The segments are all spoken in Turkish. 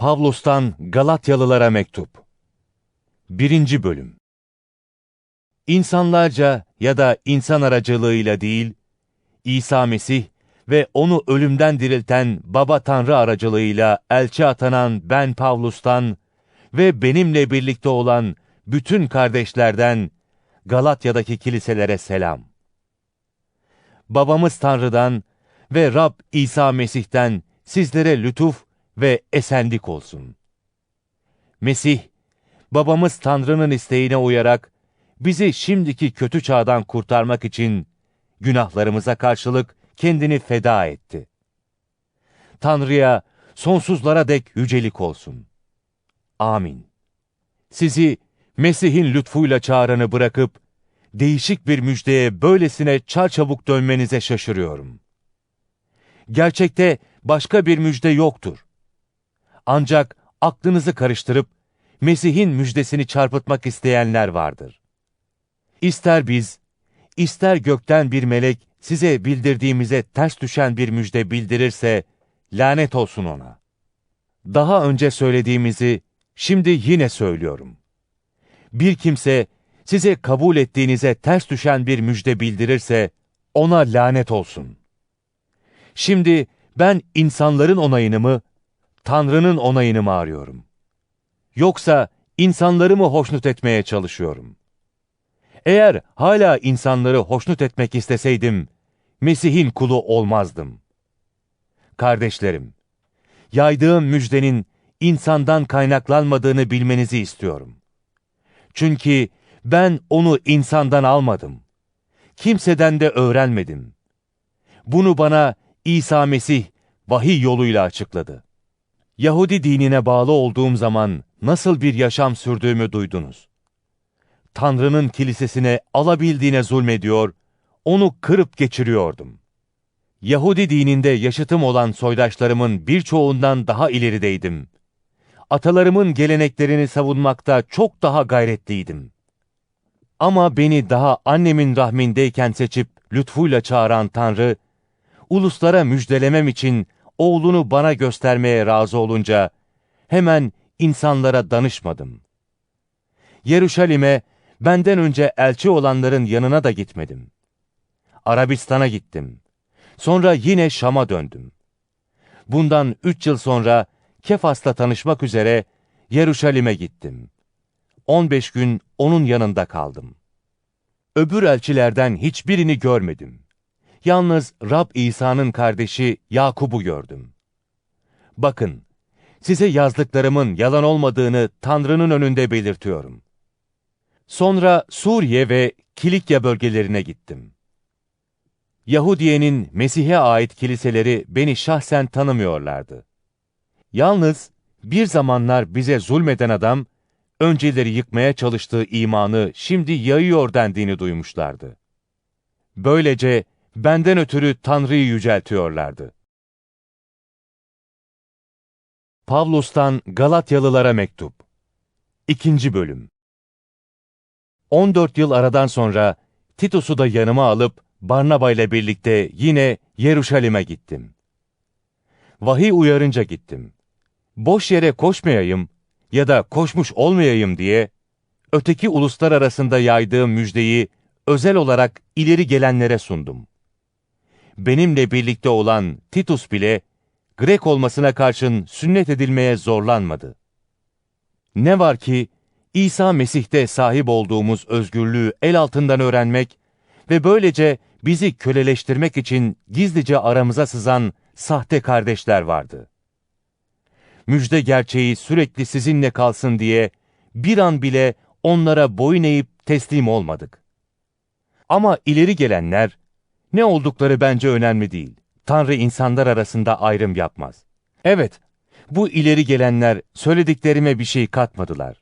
Pavlus'tan Galatyalılara mektup. 1. bölüm. İnsanlarca ya da insan aracılığıyla değil, İsa Mesih ve onu ölümden dirilten Baba Tanrı aracılığıyla elçi atanan ben Pavlus'tan ve benimle birlikte olan bütün kardeşlerden Galatya'daki kiliselere selam. Babamız Tanrı'dan ve Rab İsa Mesih'ten sizlere lütuf ve esenlik olsun. Mesih, babamız Tanrı'nın isteğine uyarak bizi şimdiki kötü çağdan kurtarmak için günahlarımıza karşılık kendini feda etti. Tanrı'ya sonsuzlara dek yücelik olsun. Amin. Sizi Mesih'in lütfuyla çağıranı bırakıp değişik bir müjdeye böylesine çarçabuk dönmenize şaşırıyorum. Gerçekte başka bir müjde yoktur. Ancak aklınızı karıştırıp Mesih'in müjdesini çarpıtmak isteyenler vardır. İster biz, ister gökten bir melek size bildirdiğimize ters düşen bir müjde bildirirse, lanet olsun ona. Daha önce söylediğimizi şimdi yine söylüyorum. Bir kimse size kabul ettiğinize ters düşen bir müjde bildirirse, ona lanet olsun. Şimdi ben insanların onayını mı, Tanrı'nın onayını mı arıyorum? Yoksa insanları mı hoşnut etmeye çalışıyorum? Eğer hala insanları hoşnut etmek isteseydim, Mesih'in kulu olmazdım. Kardeşlerim, yaydığım müjdenin insandan kaynaklanmadığını bilmenizi istiyorum. Çünkü ben onu insandan almadım. Kimseden de öğrenmedim. Bunu bana İsa Mesih vahiy yoluyla açıkladı. Yahudi dinine bağlı olduğum zaman nasıl bir yaşam sürdüğümü duydunuz. Tanrı'nın kilisesine alabildiğine zulmediyor, onu kırıp geçiriyordum. Yahudi dininde yaşıtım olan soydaşlarımın birçoğundan daha ilerideydim. Atalarımın geleneklerini savunmakta çok daha gayretliydim. Ama beni daha annemin rahmindeyken seçip lütfuyla çağıran Tanrı, uluslara müjdelemem için oğlunu bana göstermeye razı olunca hemen insanlara danışmadım. Yeruşalim'e benden önce elçi olanların yanına da gitmedim. Arabistan'a gittim. Sonra yine Şam'a döndüm. Bundan üç yıl sonra Kefas'la tanışmak üzere Yeruşalim'e gittim. 15 gün onun yanında kaldım. Öbür elçilerden hiçbirini görmedim. Yalnız Rab İsa'nın kardeşi Yakub'u gördüm. Bakın, size yazdıklarımın yalan olmadığını Tanrı'nın önünde belirtiyorum. Sonra Suriye ve Kilikya bölgelerine gittim. Yahudiye'nin Mesih'e ait kiliseleri beni şahsen tanımıyorlardı. Yalnız bir zamanlar bize zulmeden adam, önceleri yıkmaya çalıştığı imanı şimdi yayıyor dendiğini duymuşlardı. Böylece benden ötürü Tanrı'yı yüceltiyorlardı. Pavlus'tan Galatyalılara mektup 2. bölüm 14 yıl aradan sonra Titus'u da yanıma alıp Barnaba ile birlikte yine Yeruşalim'e gittim. Vahiy uyarınca gittim. Boş yere koşmayayım ya da koşmuş olmayayım diye öteki uluslar arasında yaydığım müjdeyi özel olarak ileri gelenlere sundum benimle birlikte olan Titus bile Grek olmasına karşın sünnet edilmeye zorlanmadı. Ne var ki İsa Mesih'te sahip olduğumuz özgürlüğü el altından öğrenmek ve böylece bizi köleleştirmek için gizlice aramıza sızan sahte kardeşler vardı. Müjde gerçeği sürekli sizinle kalsın diye bir an bile onlara boyun eğip teslim olmadık. Ama ileri gelenler ne oldukları bence önemli değil. Tanrı insanlar arasında ayrım yapmaz. Evet, bu ileri gelenler söylediklerime bir şey katmadılar.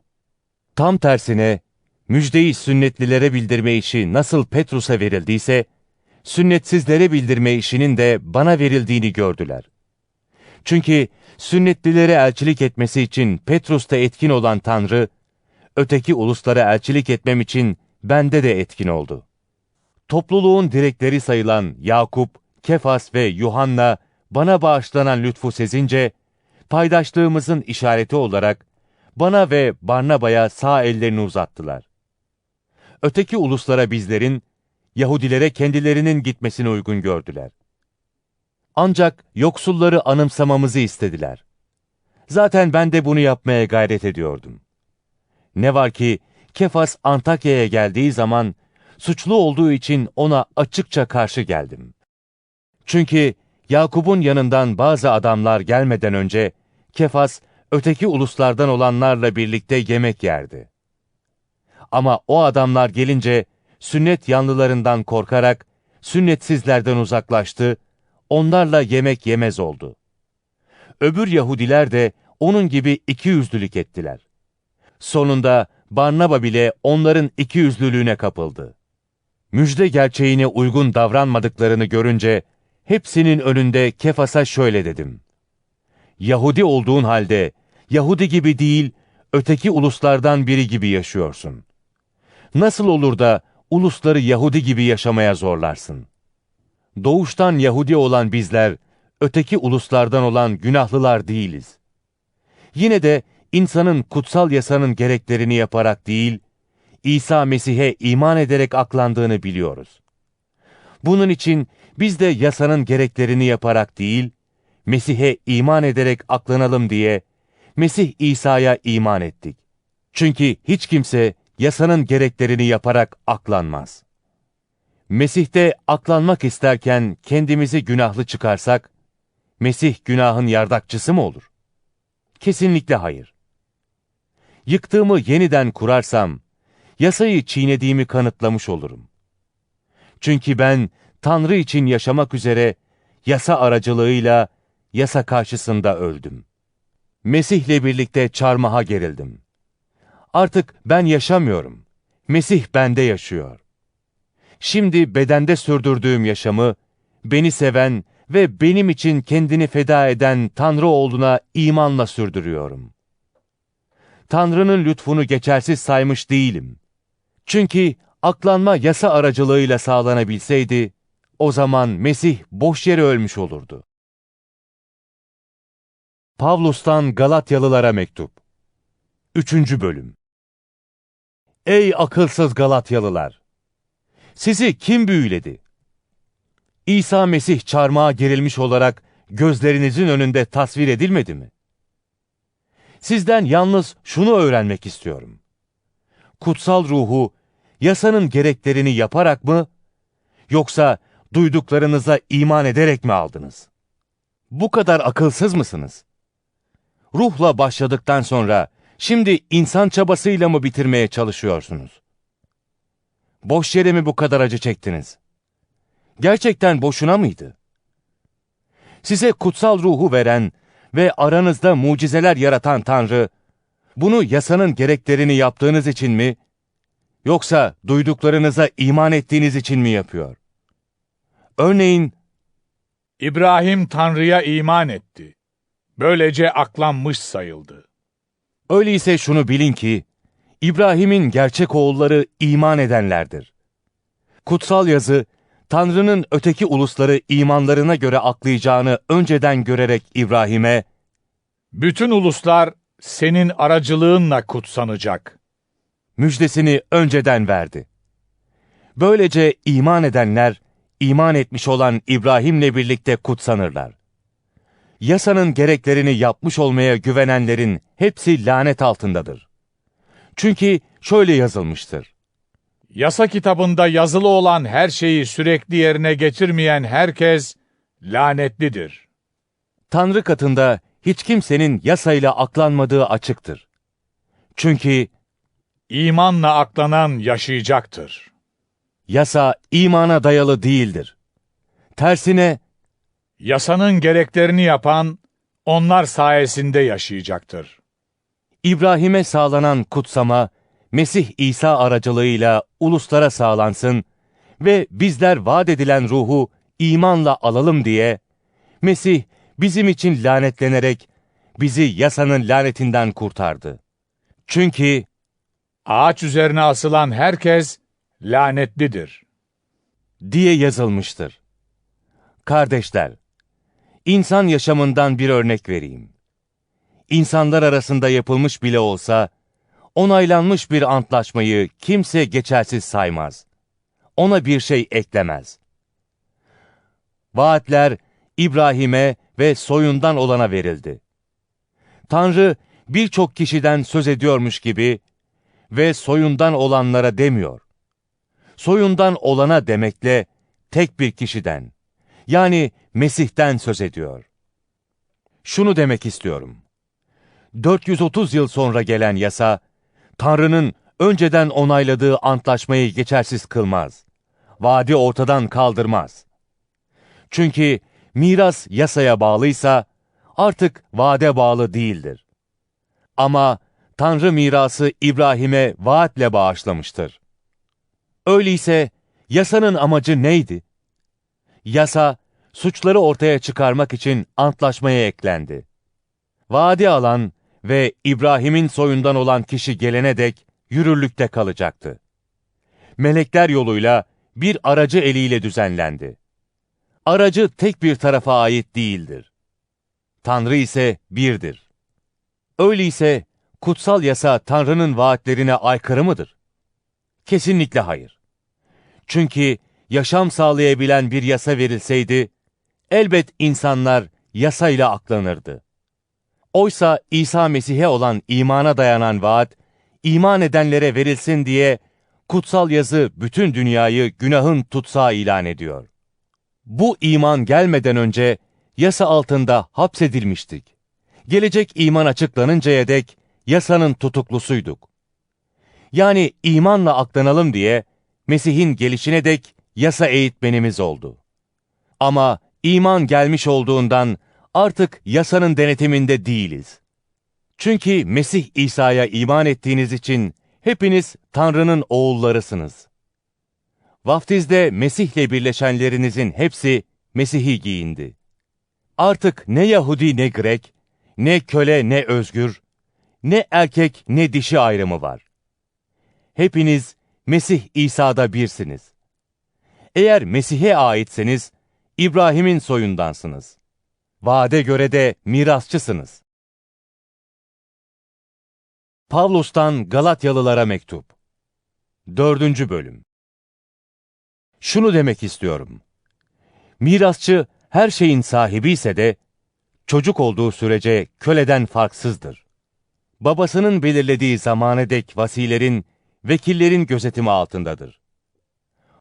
Tam tersine, müjdeyi sünnetlilere bildirme işi nasıl Petrus'a verildiyse, sünnetsizlere bildirme işinin de bana verildiğini gördüler. Çünkü sünnetlilere elçilik etmesi için Petrus'ta etkin olan Tanrı, öteki uluslara elçilik etmem için bende de etkin oldu. Topluluğun direkleri sayılan Yakup, Kefas ve Yuhanna bana bağışlanan lütfu sezince, paydaşlığımızın işareti olarak bana ve Barnaba'ya sağ ellerini uzattılar. Öteki uluslara bizlerin, Yahudilere kendilerinin gitmesine uygun gördüler. Ancak yoksulları anımsamamızı istediler. Zaten ben de bunu yapmaya gayret ediyordum. Ne var ki Kefas Antakya'ya geldiği zaman suçlu olduğu için ona açıkça karşı geldim. Çünkü Yakup'un yanından bazı adamlar gelmeden önce Kefas öteki uluslardan olanlarla birlikte yemek yerdi. Ama o adamlar gelince sünnet yanlılarından korkarak sünnetsizlerden uzaklaştı, onlarla yemek yemez oldu. Öbür Yahudiler de onun gibi iki yüzlülük ettiler. Sonunda Barnaba bile onların iki yüzlülüğüne kapıldı. Müjde gerçeğine uygun davranmadıklarını görünce hepsinin önünde Kefas'a şöyle dedim. Yahudi olduğun halde Yahudi gibi değil, öteki uluslardan biri gibi yaşıyorsun. Nasıl olur da ulusları Yahudi gibi yaşamaya zorlarsın? Doğuştan Yahudi olan bizler, öteki uluslardan olan günahlılar değiliz. Yine de insanın kutsal yasanın gereklerini yaparak değil, İsa Mesih'e iman ederek aklandığını biliyoruz. Bunun için biz de yasanın gereklerini yaparak değil, Mesih'e iman ederek aklanalım diye Mesih İsa'ya iman ettik. Çünkü hiç kimse yasanın gereklerini yaparak aklanmaz. Mesih'te aklanmak isterken kendimizi günahlı çıkarsak, Mesih günahın yardakçısı mı olur? Kesinlikle hayır. Yıktığımı yeniden kurarsam, yasayı çiğnediğimi kanıtlamış olurum. Çünkü ben Tanrı için yaşamak üzere yasa aracılığıyla yasa karşısında öldüm. Mesih'le birlikte çarmıha gerildim. Artık ben yaşamıyorum. Mesih bende yaşıyor. Şimdi bedende sürdürdüğüm yaşamı, beni seven ve benim için kendini feda eden Tanrı oğluna imanla sürdürüyorum. Tanrı'nın lütfunu geçersiz saymış değilim. Çünkü aklanma yasa aracılığıyla sağlanabilseydi, o zaman Mesih boş yere ölmüş olurdu. Pavlus'tan Galatyalılara mektup 3. bölüm Ey akılsız Galatyalılar! Sizi kim büyüledi? İsa Mesih çarmıha gerilmiş olarak gözlerinizin önünde tasvir edilmedi mi? Sizden yalnız şunu öğrenmek istiyorum. Kutsal ruhu yasanın gereklerini yaparak mı yoksa duyduklarınıza iman ederek mi aldınız? Bu kadar akılsız mısınız? Ruhla başladıktan sonra şimdi insan çabasıyla mı bitirmeye çalışıyorsunuz? Boş yere mi bu kadar acı çektiniz? Gerçekten boşuna mıydı? Size kutsal ruhu veren ve aranızda mucizeler yaratan Tanrı, bunu yasanın gereklerini yaptığınız için mi, yoksa duyduklarınıza iman ettiğiniz için mi yapıyor? Örneğin, İbrahim Tanrı'ya iman etti. Böylece aklanmış sayıldı. öyleyse şunu bilin ki, İbrahim'in gerçek oğulları iman edenlerdir. Kutsal yazı, Tanrı'nın öteki ulusları imanlarına göre aklayacağını önceden görerek İbrahim'e, Bütün uluslar senin aracılığınla kutsanacak. Müjdesini önceden verdi. Böylece iman edenler, iman etmiş olan İbrahim'le birlikte kutsanırlar. Yasanın gereklerini yapmış olmaya güvenenlerin hepsi lanet altındadır. Çünkü şöyle yazılmıştır. Yasa kitabında yazılı olan her şeyi sürekli yerine getirmeyen herkes lanetlidir. Tanrı katında hiç kimsenin yasayla aklanmadığı açıktır. Çünkü İmanla aklanan yaşayacaktır. yasa imana dayalı değildir. Tersine Yasanın gereklerini yapan onlar sayesinde yaşayacaktır. İbrahim'e sağlanan kutsama, Mesih İsa aracılığıyla uluslara sağlansın ve bizler vaat edilen ruhu imanla alalım diye, Mesih bizim için lanetlenerek bizi yasanın lanetinden kurtardı. Çünkü Ağaç üzerine asılan herkes lanetlidir. diye yazılmıştır. Kardeşler, insan yaşamından bir örnek vereyim. insanlar arasında yapılmış bile olsa, onaylanmış bir antlaşmayı kimse geçersiz saymaz. Ona bir şey eklemez. Vaatler İbrahim'e ve soyundan olana verildi. Tanrı birçok kişiden söz ediyormuş gibi ve soyundan olanlara demiyor. Soyundan olana demekle tek bir kişiden, yani Mesih'ten söz ediyor. Şunu demek istiyorum. 430 yıl sonra gelen yasa, Tanrı'nın önceden onayladığı antlaşmayı geçersiz kılmaz. Vaadi ortadan kaldırmaz. Çünkü miras yasaya bağlıysa artık vaade bağlı değildir. Ama Tanrı mirası İbrahim'e vaatle bağışlamıştır. Öyleyse yasanın amacı neydi? Yasa, suçları ortaya çıkarmak için antlaşmaya eklendi. Vaadi alan ve İbrahim'in soyundan olan kişi gelene dek yürürlükte kalacaktı. Melekler yoluyla bir aracı eliyle düzenlendi. Aracı tek bir tarafa ait değildir. Tanrı ise birdir. Öyleyse kutsal yasa Tanrı'nın vaatlerine aykırı mıdır? Kesinlikle hayır. Çünkü yaşam sağlayabilen bir yasa verilseydi, elbet insanlar yasayla aklanırdı. Oysa İsa Mesih'e olan imana dayanan vaat, iman edenlere verilsin diye kutsal yazı bütün dünyayı günahın tutsağı ilan ediyor. Bu iman gelmeden önce yasa altında hapsedilmiştik. Gelecek iman açıklanıncaya dek yasanın tutuklusuyduk. Yani imanla aklanalım diye Mesih'in gelişine dek yasa eğitmenimiz oldu. Ama iman gelmiş olduğundan artık yasanın denetiminde değiliz. Çünkü Mesih İsa'ya iman ettiğiniz için hepiniz Tanrı'nın oğullarısınız. Vaftizde Mesih'le birleşenlerinizin hepsi Mesih'i giyindi. Artık ne Yahudi ne Grek, ne köle ne özgür, ne erkek ne dişi ayrımı var. Hepiniz Mesih İsa'da birsiniz. Eğer Mesih'e aitseniz, İbrahim'in soyundansınız. Vaade göre de mirasçısınız. Pavlus'tan Galatyalılara mektup. Dördüncü bölüm. Şunu demek istiyorum. Mirasçı her şeyin sahibi ise de, çocuk olduğu sürece köleden farksızdır. Babasının belirlediği zamana dek vasilerin, vekillerin gözetimi altındadır.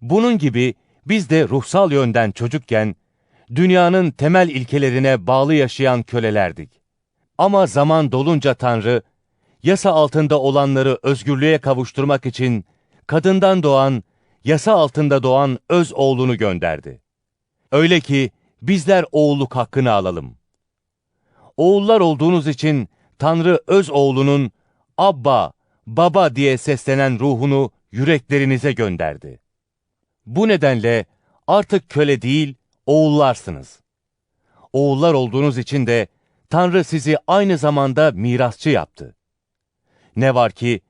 Bunun gibi biz de ruhsal yönden çocukken, dünyanın temel ilkelerine bağlı yaşayan kölelerdik. Ama zaman dolunca Tanrı, yasa altında olanları özgürlüğe kavuşturmak için kadından doğan, yasa altında doğan öz oğlunu gönderdi. Öyle ki bizler oğulluk hakkını alalım. Oğullar olduğunuz için Tanrı öz oğlunun Abba, Baba diye seslenen ruhunu yüreklerinize gönderdi. Bu nedenle artık köle değil, oğullarsınız. Oğullar olduğunuz için de Tanrı sizi aynı zamanda mirasçı yaptı. Ne var ki,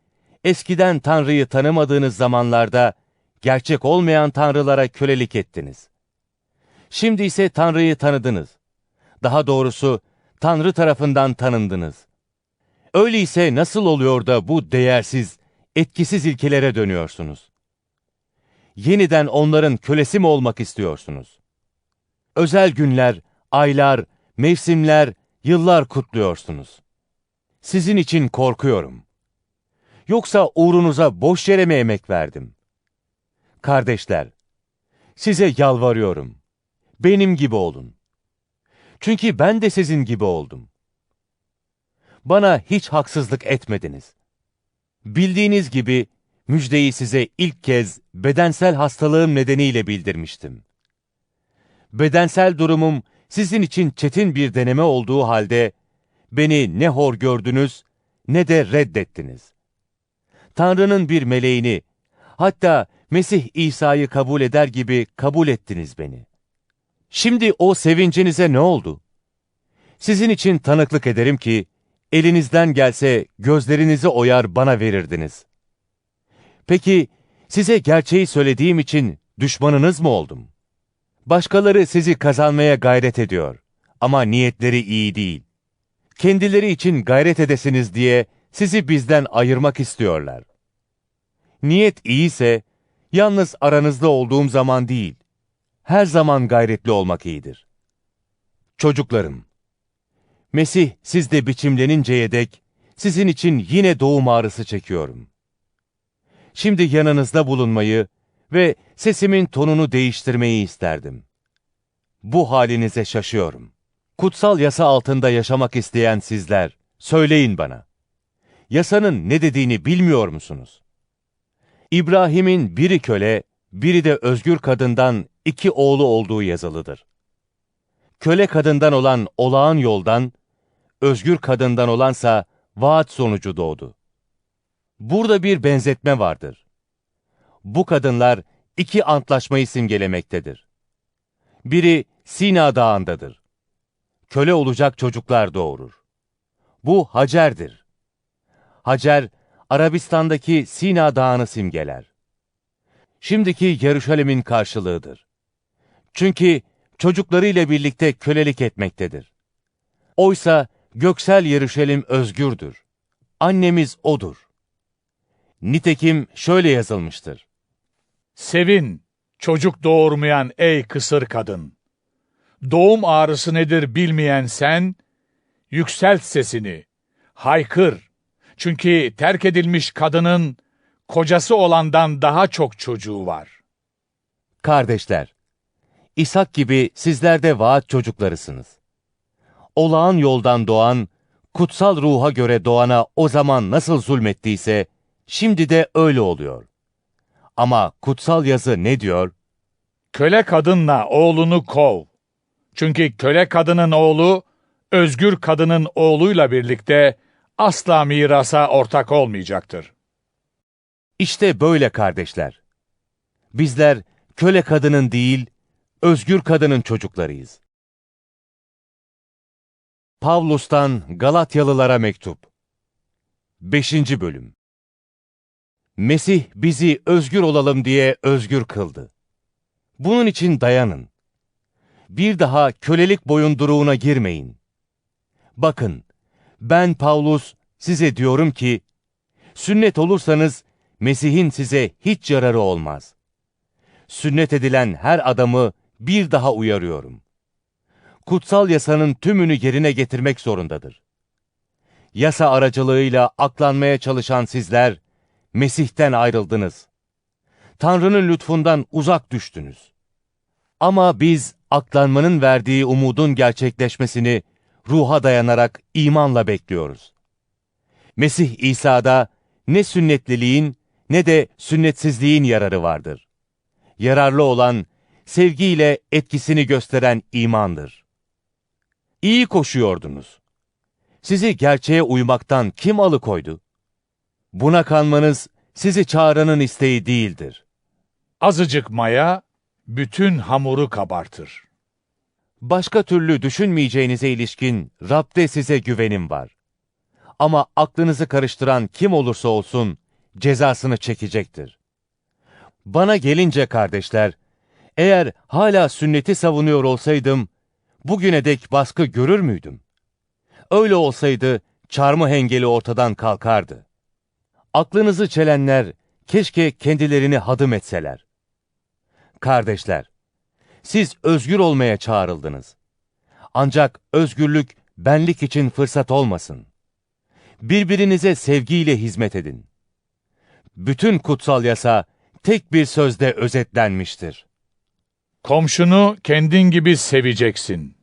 eskiden Tanrı'yı tanımadığınız zamanlarda gerçek olmayan tanrılara kölelik ettiniz. Şimdi ise Tanrı'yı tanıdınız. Daha doğrusu Tanrı tarafından tanındınız. Öyleyse nasıl oluyor da bu değersiz, etkisiz ilkelere dönüyorsunuz? Yeniden onların kölesi mi olmak istiyorsunuz? Özel günler, aylar, mevsimler, yıllar kutluyorsunuz. Sizin için korkuyorum. Yoksa uğrunuza boş yere mi emek verdim? Kardeşler, size yalvarıyorum. Benim gibi olun. Çünkü ben de sizin gibi oldum. Bana hiç haksızlık etmediniz. Bildiğiniz gibi müjdeyi size ilk kez bedensel hastalığım nedeniyle bildirmiştim. Bedensel durumum sizin için çetin bir deneme olduğu halde beni ne hor gördünüz ne de reddettiniz. Tanrı'nın bir meleğini, hatta Mesih İsa'yı kabul eder gibi kabul ettiniz beni. Şimdi o sevincinize ne oldu? Sizin için tanıklık ederim ki, elinizden gelse gözlerinizi oyar bana verirdiniz. Peki, size gerçeği söylediğim için düşmanınız mı oldum? Başkaları sizi kazanmaya gayret ediyor ama niyetleri iyi değil. kendileri için gayret edesiniz diye sizi bizden ayırmak istiyorlar. Niyet iyiyse, yalnız aranızda olduğum zaman değil, her zaman gayretli olmak iyidir. Çocuklarım, Mesih sizde biçimleninceye dek sizin için yine doğum ağrısı çekiyorum. Şimdi yanınızda bulunmayı ve sesimin tonunu değiştirmeyi isterdim. Bu halinize şaşıyorum. Kutsal yasa altında yaşamak isteyen sizler, söyleyin bana. Yasanın ne dediğini bilmiyor musunuz? İbrahim'in biri köle, biri de özgür kadından iki oğlu olduğu yazılıdır. Köle kadından olan olağan yoldan, özgür kadından olansa vaat sonucu doğdu. Burada bir benzetme vardır. Bu kadınlar iki antlaşmayı simgelemektedir. Biri Sina Dağı'ndadır. Köle olacak çocuklar doğurur. Bu Hacer'dir. Hacer, Arabistan'daki Sina Dağı'nı simgeler. Şimdiki Yeruşalim'in karşılığıdır. Çünkü çocuklarıyla birlikte kölelik etmektedir. Oysa göksel Yeruşalim özgürdür. Annemiz O'dur. Nitekim şöyle yazılmıştır. Sevin, çocuk doğurmayan ey kısır kadın. Doğum ağrısı nedir bilmeyen sen, yükselt sesini, haykır. Çünkü terk edilmiş kadının kocası olandan daha çok çocuğu var. Kardeşler, İshak gibi sizler de vaat çocuklarısınız. Olağan yoldan doğan, kutsal ruha göre doğana o zaman nasıl zulmettiyse, şimdi de öyle oluyor. Ama kutsal yazı ne diyor? Köle kadınla oğlunu kov. Çünkü köle kadının oğlu, özgür kadının oğluyla birlikte asla mirasa ortak olmayacaktır. İşte böyle kardeşler. Bizler köle kadının değil, özgür kadının çocuklarıyız. Pavlus'tan Galatyalılara mektup 5. bölüm Mesih bizi özgür olalım diye özgür kıldı. Bunun için dayanın. Bir daha kölelik boyunduruğuna girmeyin. Bakın, ben Pavlus size diyorum ki, sünnet olursanız Mesih'in size hiç yararı olmaz. Sünnet edilen her adamı bir daha uyarıyorum. Kutsal yasanın tümünü yerine getirmek zorundadır. Yasa aracılığıyla aklanmaya çalışan sizler, Mesih'ten ayrıldınız. Tanrı'nın lütfundan uzak düştünüz. Ama biz aklanmanın verdiği umudun gerçekleşmesini ruha dayanarak imanla bekliyoruz. Mesih İsa'da ne sünnetliliğin ne de sünnetsizliğin yararı vardır. Yararlı olan, sevgiyle etkisini gösteren imandır. İyi koşuyordunuz. Sizi gerçeğe uymaktan kim alıkoydu? Buna kanmanız sizi çağıranın isteği değildir. Azıcık maya bütün hamuru kabartır. Başka türlü düşünmeyeceğinize ilişkin Rab'de size güvenim var. Ama aklınızı karıştıran kim olursa olsun cezasını çekecektir. Bana gelince kardeşler, eğer hala sünneti savunuyor olsaydım, bugüne dek baskı görür müydüm? Öyle olsaydı çarmı hengeli ortadan kalkardı. Aklınızı çelenler keşke kendilerini hadım etseler. Kardeşler, siz özgür olmaya çağrıldınız. Ancak özgürlük benlik için fırsat olmasın. Birbirinize sevgiyle hizmet edin. Bütün kutsal yasa tek bir sözde özetlenmiştir. Komşunu kendin gibi seveceksin.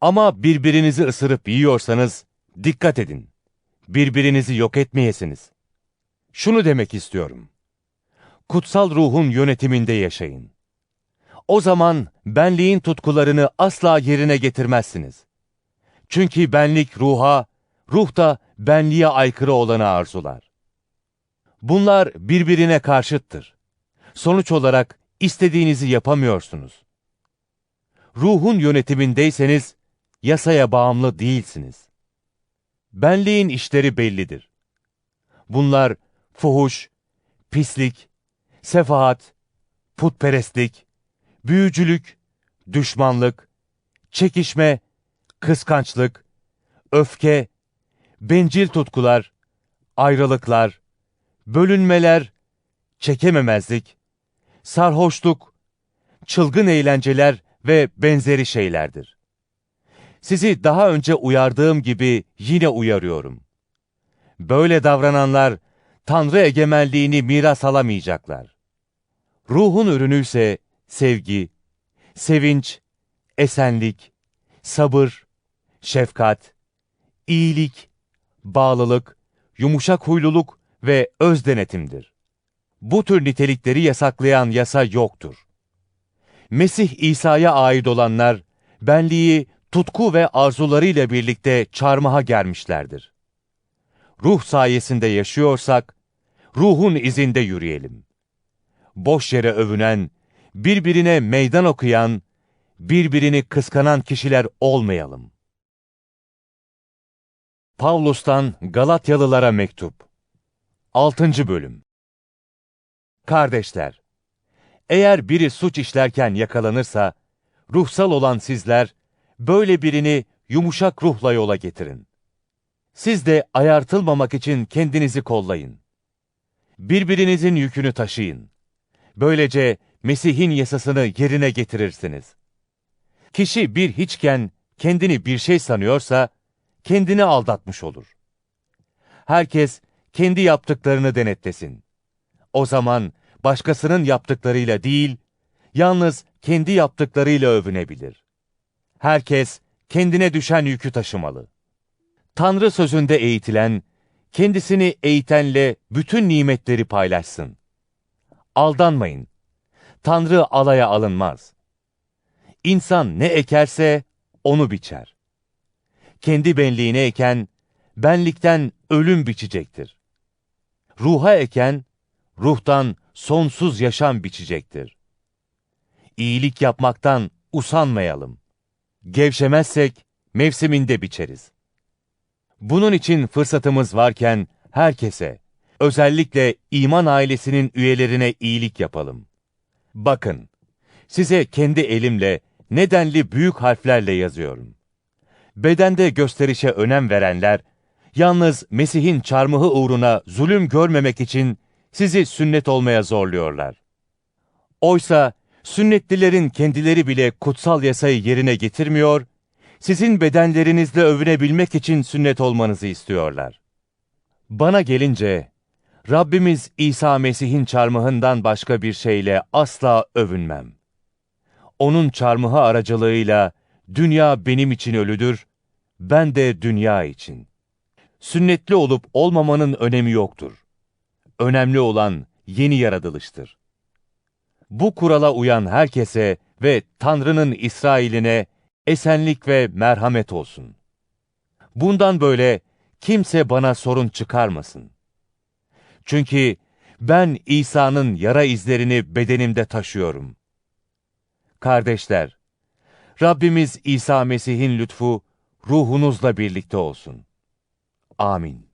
Ama birbirinizi ısırıp yiyorsanız dikkat edin. Birbirinizi yok etmeyesiniz. Şunu demek istiyorum. Kutsal ruhun yönetiminde yaşayın. O zaman benliğin tutkularını asla yerine getirmezsiniz. Çünkü benlik ruha, ruh da benliğe aykırı olanı arzular. Bunlar birbirine karşıttır. Sonuç olarak istediğinizi yapamıyorsunuz. Ruhun yönetimindeyseniz yasaya bağımlı değilsiniz. Benliğin işleri bellidir. Bunlar fuhuş, pislik, sefahat, putperestlik, büyücülük, düşmanlık, çekişme, kıskançlık, öfke, bencil tutkular, ayrılıklar, bölünmeler, çekememezlik, sarhoşluk, çılgın eğlenceler ve benzeri şeylerdir. Sizi daha önce uyardığım gibi yine uyarıyorum. Böyle davrananlar Tanrı egemenliğini miras alamayacaklar. Ruhun ürünü ise sevgi, sevinç, esenlik, sabır, şefkat, iyilik, bağlılık, yumuşak huyluluk ve öz denetimdir. Bu tür nitelikleri yasaklayan yasa yoktur. Mesih İsa'ya ait olanlar, benliği tutku ve arzularıyla birlikte çarmıha germişlerdir. Ruh sayesinde yaşıyorsak, ruhun izinde yürüyelim. Boş yere övünen, birbirine meydan okuyan, birbirini kıskanan kişiler olmayalım. Pavlus'tan Galatyalılara mektup 6. bölüm Kardeşler, eğer biri suç işlerken yakalanırsa, ruhsal olan sizler, böyle birini yumuşak ruhla yola getirin. Siz de ayartılmamak için kendinizi kollayın. Birbirinizin yükünü taşıyın. Böylece Mesih'in yasasını yerine getirirsiniz. Kişi bir hiçken kendini bir şey sanıyorsa, kendini aldatmış olur. Herkes kendi yaptıklarını denetlesin. O zaman başkasının yaptıklarıyla değil, yalnız kendi yaptıklarıyla övünebilir. Herkes kendine düşen yükü taşımalı. Tanrı sözünde eğitilen, kendisini eğitenle bütün nimetleri paylaşsın. Aldanmayın. Tanrı alaya alınmaz. İnsan ne ekerse onu biçer. Kendi benliğine eken, benlikten ölüm biçecektir. Ruha eken, ruhtan sonsuz yaşam biçecektir. İyilik yapmaktan usanmayalım. Gevşemezsek mevsiminde biçeriz. Bunun için fırsatımız varken herkese, özellikle iman ailesinin üyelerine iyilik yapalım. Bakın, size kendi elimle nedenli büyük harflerle yazıyorum. Bedende gösterişe önem verenler, yalnız Mesih'in çarmıhı uğruna zulüm görmemek için sizi sünnet olmaya zorluyorlar. Oysa sünnetlilerin kendileri bile kutsal yasayı yerine getirmiyor, sizin bedenlerinizle övünebilmek için sünnet olmanızı istiyorlar. Bana gelince, Rabbimiz İsa Mesih'in çarmıhından başka bir şeyle asla övünmem. Onun çarmıhı aracılığıyla dünya benim için ölüdür, ben de dünya için. Sünnetli olup olmamanın önemi yoktur. Önemli olan yeni yaratılıştır. Bu kurala uyan herkese ve Tanrı'nın İsrail'ine esenlik ve merhamet olsun. Bundan böyle kimse bana sorun çıkarmasın. Çünkü ben İsa'nın yara izlerini bedenimde taşıyorum. Kardeşler, Rabbimiz İsa Mesih'in lütfu ruhunuzla birlikte olsun. Amin.